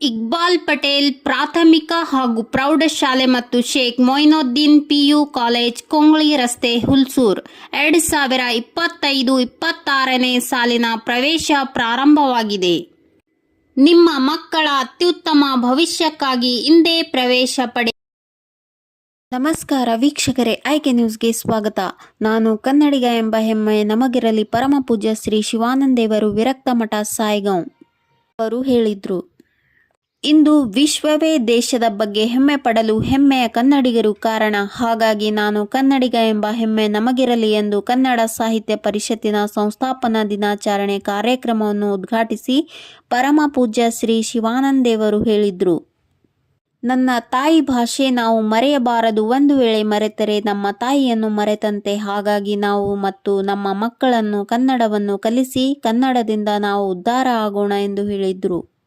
ಗೋಪಾಲ್ ಪಟೇಲ್ ಪ್ರಾಥಮಿಕ ಹಾಗೂ ಪ್ರೌಢಶಾಲೆ ಮತ್ತು Sheikh Moinuddin P U college Kongli ರಸ್ತೆ ಹುಲ್ಸೂರ್. ಎರಡು ಸಾವಿರ ಇಪ್ಪತ್ತೈದು ಇಪ್ಪತ್ತಾರನೇ ಸಾಲಿನ ಪ್ರವೇಶ ಪ್ರಾರಂಭವಾಗಿದೆ. ನಿಮ್ಮ ಮಕ್ಕಳ ಅತ್ಯುತ್ತಮ ಭವಿಷ್ಯಕ್ಕಾಗಿ ಇಂದೇ ಪ್ರವೇಶ ಪಡೆ ನಮಸ್ಕಾರ ವೀಕ್ಷಕರೇ, ಆಯ್ಕೆ ನ್ಯೂಸ್ಗೆ ಸ್ವಾಗತ. ನಾನು ಕನ್ನಡಿಗ ಎಂಬ ಹೆಮ್ಮೆ ನಮಗಿರಲಿ. ಪರಮಪೂಜ್ಯ ಶ್ರೀ ಶಿವಾನಂದೇವರು ವಿರಕ್ತ ಮಠ ಸಾಯಿಗಾಂವ್ ಅವರು ಹೇಳಿದ್ರು. ಇಂದು ವಿಶ್ವವೇ ದೇಶದ ಬಗ್ಗೆ ಹೆಮ್ಮೆ ಪಡಲು ಹೆಮ್ಮೆಯ ಕನ್ನಡಿಗರು ಕಾರಣ. ಹಾಗಾಗಿ ನಾನು ಕನ್ನಡಿಗ ಎಂಬ ಹೆಮ್ಮೆ ನಮಗಿರಲಿ ಎಂದು ಕನ್ನಡ ಸಾಹಿತ್ಯ ಪರಿಷತ್ತಿನ ಸಂಸ್ಥಾಪನಾ ದಿನಾಚರಣೆ ಕಾರ್ಯಕ್ರಮವನ್ನು ಉದ್ಘಾಟಿಸಿ ಪರಮ ಪೂಜ್ಯ ಶ್ರೀ ಶಿವಾನಂದೇವರು ಹೇಳಿದರು. ನನ್ನ ತಾಯಿ ಭಾಷೆ ನಾವು ಮರೆಯಬಾರದು. ಒಂದು ವೇಳೆ ಮರೆತರೆ ನಮ್ಮ ತಾಯಿಯನ್ನು ಮರೆತಂತೆ. ಹಾಗಾಗಿ ನಾವು ಮತ್ತು ನಮ್ಮ ಮಕ್ಕಳನ್ನು ಕನ್ನಡವನ್ನು ಕಲಿಸಿ ಕನ್ನಡದಿಂದ ನಾವು ಉದ್ಧಾರ ಆಗೋಣ ಎಂದು ಹೇಳಿದ್ರು.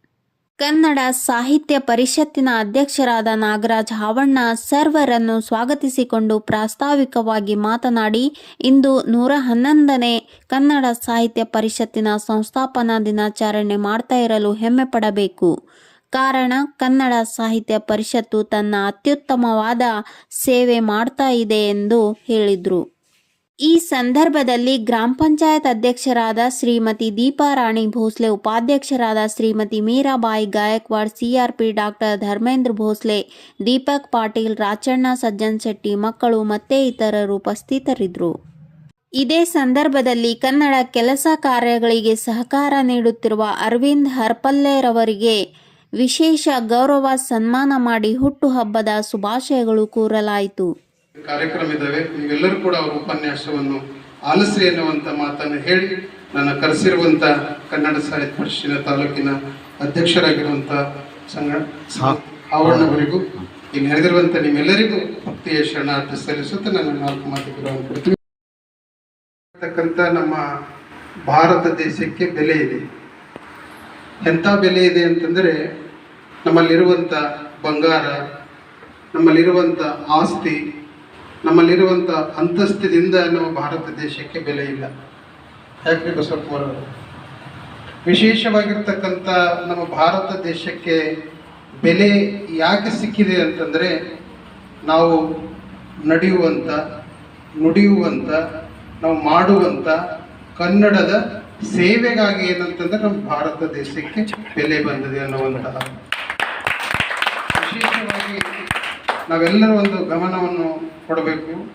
ಕನ್ನಡ ಸಾಹಿತ್ಯ ಪರಿಷತ್ತಿನ ಅಧ್ಯಕ್ಷರಾದ ನಾಗರಾಜ್ ಹಾವಣ್ಣ ಸರ್ವರನ್ನು ಸ್ವಾಗತಿಸಿಕೊಂಡು ಪ್ರಾಸ್ತಾವಿಕವಾಗಿ ಮಾತನಾಡಿ, ಇಂದು ನೂರ ಹನ್ನೊಂದನೇ ಕನ್ನಡ ಸಾಹಿತ್ಯ ಪರಿಷತ್ತಿನ ಸಂಸ್ಥಾಪನಾ ದಿನಾಚರಣೆ ಮಾಡ್ತಾ ಇರಲು ಹೆಮ್ಮೆ ಕಾರಣ, ಕನ್ನಡ ಸಾಹಿತ್ಯ ಪರಿಷತ್ತು ತನ್ನ ಅತ್ಯುತ್ತಮವಾದ ಸೇವೆ ಮಾಡ್ತಾ ಇದೆ ಎಂದು ಹೇಳಿದರು. ಈ ಸಂದರ್ಭದಲ್ಲಿ ಗ್ರಾಮ ಪಂಚಾಯತ್ ಅಧ್ಯಕ್ಷರಾದ ಶ್ರೀಮತಿ ದೀಪಾರಾಣಿ ಭೋಸ್ಲೆ, ಉಪಾಧ್ಯಕ್ಷರಾದ Shrimati Mirabai Gaikwad, C R P doctor Dharmendra Bhosle, Deepak Patil, Rachanna Sajjan Shetty ಮಕ್ಕಳು ಮತ್ತೆ ಇತರರು ಉಪಸ್ಥಿತರಿದ್ದರು. ಇದೇ ಸಂದರ್ಭದಲ್ಲಿ ಕನ್ನಡ ಕೆಲಸ ಕಾರ್ಯಗಳಿಗೆ ಸಹಕಾರ ನೀಡುತ್ತಿರುವ ಅರವಿಂದ್ ಹರ್ಪಲ್ಲೆರವರಿಗೆ ವಿಶೇಷ ಗೌರವ ಸನ್ಮಾನ ಮಾಡಿ ಹುಟ್ಟುಹಬ್ಬದ ಶುಭಾಶಯಗಳು ಕೋರಲಾಯಿತು. ಕಾರ್ಯಕ್ರಮ ಇದ್ದಾವೆ. ನೀವೆಲ್ಲರೂ ಕೂಡ ಅವರ ಉಪನ್ಯಾಸವನ್ನು ಆಲಸಿ ಎನ್ನುವಂಥ ಮಾತನ್ನು ಹೇಳಿ ನನ್ನ ಕರೆಸಿರುವಂಥ ಕನ್ನಡ ಸಾಹಿತ್ಯ ಪರಿಷತ್ತಿನ ತಾಲೂಕಿನ ಅಧ್ಯಕ್ಷರಾಗಿರುವಂಥ ಸಂಘ ಆವರಣವರಿಗೂ ಇಲ್ಲಿ ನೆರೆದಿರುವಂಥ ನಿಮ್ಮೆಲ್ಲರಿಗೂ ಭಕ್ತಿಯ ಶರಣಾರ್ಥ ಸಲ್ಲಿಸುತ್ತಾ ನನ್ನ ನಾಲ್ಕು ಮಾತುಗಳನ್ನು ಕೊಡ್ತೀವಿ ನಮ್ಮ ಭಾರತ ದೇಶಕ್ಕೆ ಬೆಲೆ ಇದೆ. ಎಂಥ ಬೆಲೆ ಇದೆ ಅಂತಂದರೆ ನಮ್ಮಲ್ಲಿರುವಂಥ ಬಂಗಾರ ನಮ್ಮಲ್ಲಿರುವಂಥ ಆಸ್ತಿ ನಮ್ಮಲ್ಲಿರುವಂಥ ಅಂತಸ್ತಿನಿಂದ ನಮ್ಮ ಭಾರತ ದೇಶಕ್ಕೆ ಬೆಲೆ ಇಲ್ಲ. ಯಾಕೆ ಬಸಪ್ಪವರು ವಿಶೇಷವಾಗಿರ್ತಕ್ಕಂಥ ನಮ್ಮ ಭಾರತ ದೇಶಕ್ಕೆ ಬೆಲೆ ಯಾಕೆ ಸಿಕ್ಕಿದೆ ಅಂತಂದರೆ, ನಾವು ನಡೆಯುವಂಥ ನುಡಿಯುವಂಥ ನಾವು ಮಾಡುವಂಥ ಕನ್ನಡದ ಸೇವೆಗಾಗಿ ಏನಂತಂದ್ರೆ ನಮ್ಮ ಭಾರತ ದೇಶಕ್ಕೆ ಬೆಲೆ ಬಂದಿದೆ ಅನ್ನುವಂತಹ ವಿಶೇಷವಾಗಿ ನಾವೆಲ್ಲರೂ ಒಂದು ಗಮನವನ್ನು ಕೊಡಬೇಕು.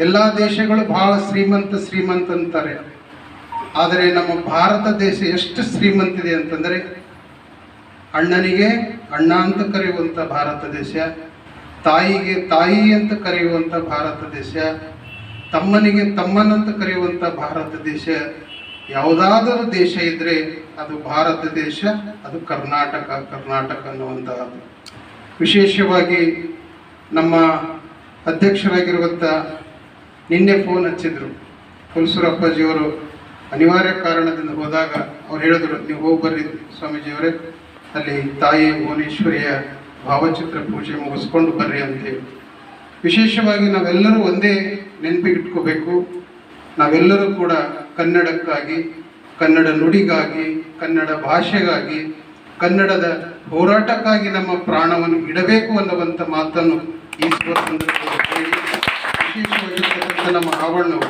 ಎಲ್ಲ ದೇಶಗಳು ಬಹಳ ಶ್ರೀಮಂತ ಶ್ರೀಮಂತ ಅಂತಾರೆ. ಆದರೆ ನಮ್ಮ ಭಾರತ ದೇಶ ಎಷ್ಟು ಶ್ರೀಮಂತಿದೆ ಅಂತಂದರೆ, ಅಣ್ಣನಿಗೆ ಅಣ್ಣ ಅಂತ ಕರೆಯುವಂಥ ಭಾರತ ದೇಶ, ತಾಯಿಗೆ ತಾಯಿ ಅಂತ ಕರೆಯುವಂಥ ಭಾರತ ದೇಶ, ತಮ್ಮನಿಗೆ ತಮ್ಮನಂತ ಕರೆಯುವಂಥ ಭಾರತ ದೇಶ, ಯಾವುದಾದರೂ ದೇಶ ಇದ್ದರೆ ಅದು ಭಾರತ ದೇಶ, ಅದು ಕರ್ನಾಟಕ ಕರ್ನಾಟಕ ಅನ್ನುವಂತಹದ್ದು. ವಿಶೇಷವಾಗಿ ನಮ್ಮ ಅಧ್ಯಕ್ಷರಾಗಿರುವಂಥ ನಿನ್ನೆ ಫೋನ್ ಹಚ್ಚಿದ್ರು. ಹುಲ್ಸೂರಪ್ಪಾಜಿಯವರು ಅನಿವಾರ್ಯ ಕಾರಣದಿಂದ ಹೋದಾಗ ಅವ್ರು ಹೇಳಿದ್ರು, ನೀವು ಹೋಗಿ ಬರ್ರಿ ಸ್ವಾಮೀಜಿಯವರೇ. ಅಲ್ಲಿ ತಾಯಿ ಭುವನೇಶ್ವರಿಯ ಭಾವಚಿತ್ರ ಪೂಜೆ ಮುಗಿಸ್ಕೊಂಡು ಬರ್ರಿ ಅಂತೇಳಿ ವಿಶೇಷವಾಗಿ ನಾವೆಲ್ಲರೂ ಒಂದೇ ನೆನಪಿಗಿಟ್ಕೋಬೇಕು. ನಾವೆಲ್ಲರೂ ಕೂಡ ಕನ್ನಡಕ್ಕಾಗಿ, ಕನ್ನಡ ನುಡಿಗಾಗಿ, ಕನ್ನಡ ಭಾಷೆಗಾಗಿ ಕನ್ನಡದ ಹೋರಾಟಕ್ಕಾಗಿ ನಮ್ಮ ಪ್ರಾಣವನ್ನು ಇಡಬೇಕು ಅನ್ನುವಂಥ ಮಾತನ್ನು ಈ ಸಂದರ್ಭದಲ್ಲಿ ನಮ್ಮ ಆವರಣವು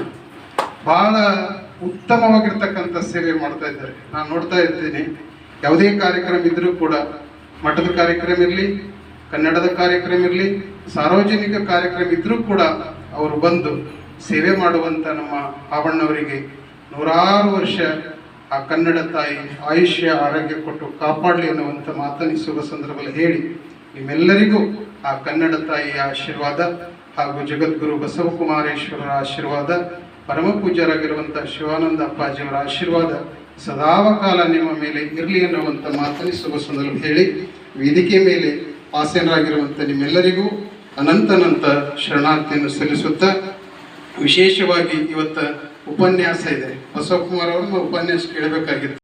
ಬಹಳ ಉತ್ತಮವಾಗಿರ್ತಕ್ಕಂಥ ಸೇವೆ ಮಾಡ್ತಾ ಇದ್ದಾರೆ. ನಾನು ನೋಡ್ತಾ ಇರ್ತೀನಿ, ಯಾವುದೇ ಕಾರ್ಯಕ್ರಮ ಇದ್ದರೂ ಕೂಡ ಮಠದ ಕಾರ್ಯಕ್ರಮ ಇರಲಿ, ಕನ್ನಡದ ಕಾರ್ಯಕ್ರಮ ಇರಲಿ, ಸಾರ್ವಜನಿಕ ಕಾರ್ಯಕ್ರಮ ಇದ್ದರೂ ಕೂಡ ಅವರು ಬಂದು ಸೇವೆ ಮಾಡುವಂಥ ನಮ್ಮ ಆವಣ್ಣವರಿಗೆ ನೂರಾರು ವರ್ಷ ಆ ಕನ್ನಡ ತಾಯಿ ಆಯುಷ್ಯ, ಆರೋಗ್ಯ ಕೊಟ್ಟು ಕಾಪಾಡಲಿ ಅನ್ನುವಂಥ ಮಾತನ್ನು ಶುಭ ಸಂದರ್ಭದಲ್ಲಿ ಹೇಳಿ. ನಿಮ್ಮೆಲ್ಲರಿಗೂ ಆ ಕನ್ನಡ ತಾಯಿಯ ಆಶೀರ್ವಾದ ಹಾಗೂ ಜಗದ್ಗುರು ಬಸವಕುಮಾರೇಶ್ವರರ ಆಶೀರ್ವಾದ, ಪರಮ ಪೂಜ್ಯರಾಗಿರುವಂಥ ಶಿವಾನಂದ ಅಪ್ಪಾಜಿಯವರ ಆಶೀರ್ವಾದ ಸದಾವಕಾಲ ನಿಮ್ಮ ಮೇಲೆ ಇರಲಿ ಅನ್ನುವಂಥ ಮಾತನ್ನು ಶುಭ ಸಂದರ್ಭ ಹೇಳಿ. ವೇದಿಕೆ ಮೇಲೆ ಆಸೀನರಾಗಿರುವಂಥ ನಿಮ್ಮೆಲ್ಲರಿಗೂ ಅನಂತನಂತ ಶರಣಾರ್ಥಿಯನ್ನು ಸಲ್ಲಿಸುತ್ತಾ, ವಿಶೇಷವಾಗಿ ಇವತ್ತು ಉಪನ್ಯಾಸ ಇದೆ. ಬಸವಕುಮಾರ್ ಅವರು ಉಪನ್ಯಾಸ ಕೇಳಬೇಕಾಗಿತ್ತು.